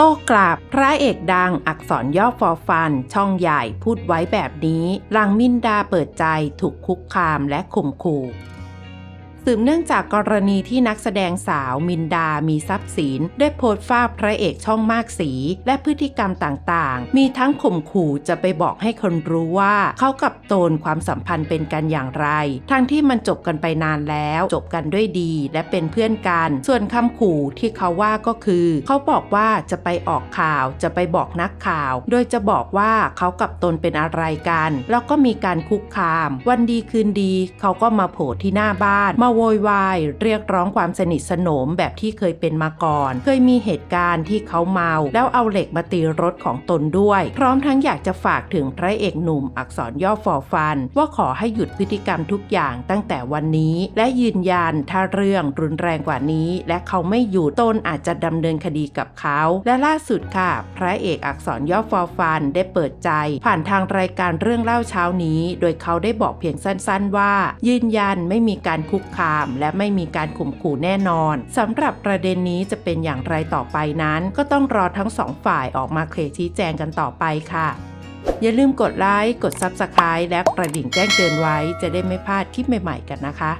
โต้กลับพระเอกดังอักษรย่อฟอฟัน ช่องใหญ่พูดไว้แบบนี้หลังมินดาเปิดใจถูกคุกคามและข่มขู่ สืบเนื่องจากกรณีที่นักแสดงสาวมินดามีทรัพย์สิน ได้โพสต์ฟาดพระเอกช่องมากสี และพฤติกรรมต่างๆ มีทั้งข่มขู่จะไปบอกให้คนรู้ว่าเขากับโตนความสัมพันธ์เป็นกันอย่างไร ทั้งที่มันจบกันไปนานแล้ว จบกันด้วยดีและเป็นเพื่อนกัน ส่วนคำขู่ที่เขาว่าก็คือ เขาบอกว่าจะไปออกข่าวจะไปบอกนักข่าว โดยจะบอกว่าเขากับตนเป็นอะไรกัน แล้วก็มีการคุกคาม วันดีคืนดี เขาก็มาโผล่ที่หน้าบ้านมาโวยวายเรียกร้องความสนิทสนมแบบที่เคยเป็นมาก่อน เคยมีเหตุการณ์ที่เขาเมา แล้วเอาเหล็กมาตีรถของตนด้วย พร้อมทั้งอยากจะฝากถึงพระเอกหนุ่มอักษรย่อฟอฟัน ว่าขอให้หยุดพฤติกรรมทุกอย่างตั้งแต่วันนี้ และยืนยันถ้าเรื่องรุนแรงกว่านี้ และเขาไม่หยุดตนอาจจะดำเนินคดีกับเขา และล่าสุดค่ะ พระเอกอักษรย่อฟอฟันได้เปิดใจ ผ่านทางรายการเรื่องเล่าเช้านี้ โดยเขาได้บอกเพียงสั้น ๆ ว่า ยืนยันไม่มีการคุกคามาม และไม่มีการข่มขู่แน่นอนสำหรับประเด็นนี้จะเป็นอย่างไรต่อไปนั้น ก็ต้องรอทั้งสองฝ่ายออกมาเคลียร์ชี้แจงกันต่อไปค่ะอย่าลืมกดไลค์ กด Subscribe และกระดิ่งแจ้งเตือนไว้ จะได้ไม่พลาดคลิปใหม่ ๆ กันนะคะ